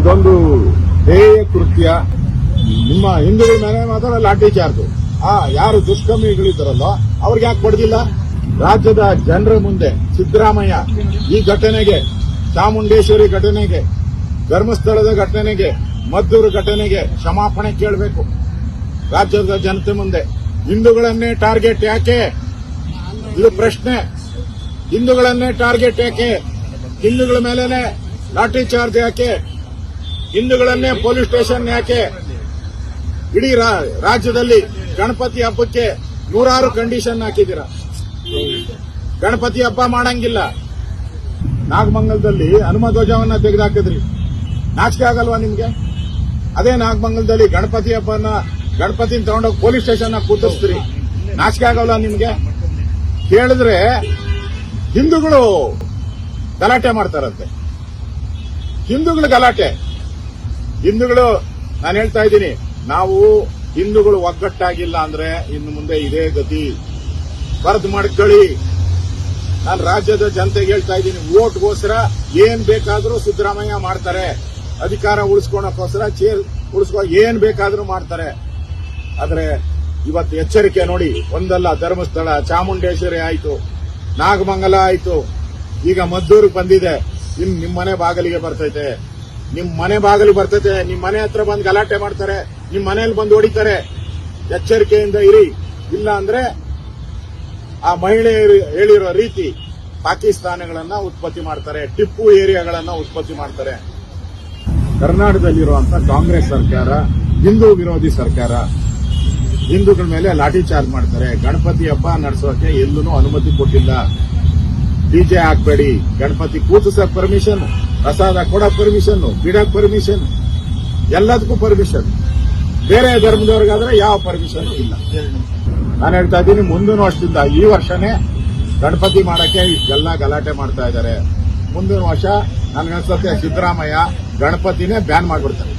ಇದೊಂದು ಹೇಯ ಕೃತ್ಯ. ನಿಮ್ಮ ಹಿಂದೂಗಳ ಮೇಲೆ ಮಾತ್ರ ಲಾಠಿ ಚಾರ್ಜ್. ಆ, ಯಾರು ದುಷ್ಕರ್ಮಿಗಳಿದ್ದಾರಲ್ಲ, ಅವ್ರಿಗೆ ಯಾಕೆ ಕೊಡ್ದಿಲ್ಲ ರಾಜ್ಯದ ಜನರ ಮುಂದೆ ಸಿದ್ದರಾಮಯ್ಯ ಈ ಘಟನೆಗೆ, ಚಾಮುಂಡೇಶ್ವರಿ ಘಟನೆಗೆ, ಧರ್ಮಸ್ಥಳದ ಘಟನೆಗೆ, ಮದ್ದೂರು ಘಟನೆಗೆ ಕ್ಷಮಾಪಣೆ ಕೇಳಬೇಕು. ರಾಜ್ಯದ ಜನತೆ ಮುಂದೆ ಹಿಂದೂಗಳನ್ನೇ ಟಾರ್ಗೆಟ್ ಯಾಕೆ? ಇದು ಪ್ರಶ್ನೆ. ಹಿಂದೂಗಳನ್ನೇ ಟಾರ್ಗೆಟ್ ಯಾಕೆ? ಹಿಂದೂಗಳ ಮೇಲೇ ಲಾಠಿ ಚಾರ್ಜ್ ಯಾಕೆ? ಹಿಂದೂಗಳನ್ನೇ ಪೊಲೀಸ್ ಸ್ಟೇಷನ್ ಯಾಕೆ? ಇಡೀ ರಾಜ್ಯದಲ್ಲಿ ಗಣಪತಿ ಹಬ್ಬಕ್ಕೆ ನೂರಾರು ಕಂಡೀಷನ್ ಹಾಕಿದ್ದೀರಾ? ಗಣಪತಿ ಹಬ್ಬ ಮಾಡಂಗಿಲ್ಲ. ನಾಗಮಂಗಲದಲ್ಲಿ ಹನುಮ ಧ್ವಜವನ್ನ ತೆಗೆದುಹಾಕಿದ್ರಿ ನಾಚಿಕೆ ಆಗಲ್ವಾ ನಿಮ್ಗೆ? ಅದೇ ನಾಗಮಂಗಲದಲ್ಲಿ ಗಣಪತಿ ಹಬ್ಬನ, ಗಣಪತಿನ ತಗೊಂಡೋಗಿ ಪೊಲೀಸ್ ಸ್ಟೇಷನ್ ಕೂತಿಸ್ತೀರಿ. ನಾಚಿಕೆ ಆಗಲ್ವಾ ನಿಮ್ಗೆ? ಕೇಳಿದ್ರೆ ಹಿಂದೂಗಳು ಗಲಾಟೆ ಮಾಡ್ತಾರಂತೆ. ಹಿಂದೂಗಳು ಗಲಾಟೆ. ಹಿಂದೂಗಳು, ನಾನು ಹೇಳ್ತಾ ಇದ್ದೀನಿ, ನಾವು ಹಿಂದೂಗಳು ಒಗ್ಗಟ್ಟಾಗಿಲ್ಲ ಅಂದ್ರೆ ಇನ್ನು ಮುಂದೆ ಇದೇ ಗತಿ. ಬರೆದು ಮಾಡ್ಕೊಳ್ಳಿ. ನಾನು ರಾಜ್ಯದ ಜನತೆಗೆ ಹೇಳ್ತಾ ಇದ್ದೀನಿ, ಓಟ್ಗೋಸ್ಕರ ಏನ್ ಬೇಕಾದರೂ ಸಿದ್ದರಾಮಯ್ಯ ಮಾಡ್ತಾರೆ. ಅಧಿಕಾರ ಉಳಿಸ್ಕೊಳಕ್ಕೋಸ್ಕರ ಚೇರ್ ಉಳಿಸ್ಕೊ, ಏನ್ ಬೇಕಾದರೂ ಮಾಡ್ತಾರೆ. ಆದರೆ ಇವತ್ತು ಎಚ್ಚರಿಕೆ ನೋಡಿ, ಒಂದಲ್ಲ, ಧರ್ಮಸ್ಥಳ, ಚಾಮುಂಡೇಶ್ವರಿ ಆಯಿತು, ನಾಗಮಂಗಲ ಆಯಿತು, ಈಗ ಮದ್ದೂರಿಗೆ ಬಂದಿದೆ ನಿಮ್ಮ ನಿಮ್ಮನೆ ಬಾಗಿಲಿಗೆ ಬರ್ತೈತೆ. ನಿಮ್ ಮನೆ ಬಾಗಿಲು ಬರ್ತೈತೆ ನಿಮ್ ಮನೆ ಹತ್ರ ಬಂದು ಗಲಾಟೆ ಮಾಡ್ತಾರೆ, ನಿಮ್ ಮನೆಯಲ್ಲಿ ಬಂದು ಹೊಡಿತಾರೆ, ಎಚ್ಚರಿಕೆಯಿಂದ ಇರಿ. ಇಲ್ಲ ಅಂದ್ರೆ ಆ ಮಹಿಳೆಯರು ಹೇಳಿರೋ ರೀತಿ ಪಾಕಿಸ್ತಾನಗಳನ್ನ ಉತ್ಪತ್ತಿ ಮಾಡ್ತಾರೆ, ಟಿಪ್ಪು ಏರಿಯಾಗಳನ್ನ ಉತ್ಪತ್ತಿ ಮಾಡ್ತಾರೆ. ಕರ್ನಾಟಕದಲ್ಲಿರುವಂತ ಕಾಂಗ್ರೆಸ್ ಸರ್ಕಾರ, ಹಿಂದೂ ವಿರೋಧಿ ಸರ್ಕಾರ, ಹಿಂದೂಗಳ ಮೇಲೆ ಲಾಠಿ ಚಾರ್ಜ್ ಮಾಡ್ತಾರೆ. ಗಣಪತಿ ಹಬ್ಬ ನಡೆಸೋಕೆ ಎಲ್ಲೂ ಅನುಮತಿ ಕೊಟ್ಟಿಲ್ಲ. ಡಿಜೆ ಹಾಕ್ಬೇಡಿ ಗಣಪತಿ ಕೂತಿಸಕ್ ಪರ್ಮಿಷನ್ ಪ್ರಸಾದ ಕೊಡಕ್ ಪರ್ಮಿಷನ್ ಬಿಡಕ್ ಪರ್ಮಿಷನ್ ಎಲ್ಲದಕ್ಕೂ ಪರ್ಮಿಷನ್ ಬೇರೆ ಧರ್ಮದವ್ರಿಗಾದ್ರೆ ಯಾವ ಪರ್ಮಿಷನ್ ಇಲ್ಲ. ನಾನು ಹೇಳ್ತಾ ಇದ್ದೀನಿ, ಮುಂದಿನ ವರ್ಷದಿಂದ, ಈ ವರ್ಷನೇ ಗಣಪತಿ ಮಾಡಕ್ಕೆ ಇಷ್ಟೆಲ್ಲ ಗಲಾಟೆ ಮಾಡ್ತಾ ಇದ್ದಾರೆ. ಮುಂದಿನ ವರ್ಷ ನನ್ಗನ್ಸುತ್ತೆ ಸಿದ್ದರಾಮಯ್ಯ ಗಣಪತಿನೇ ಬ್ಯಾನ್ ಮಾಡ್ಬಿಡ್ತಾರೆ.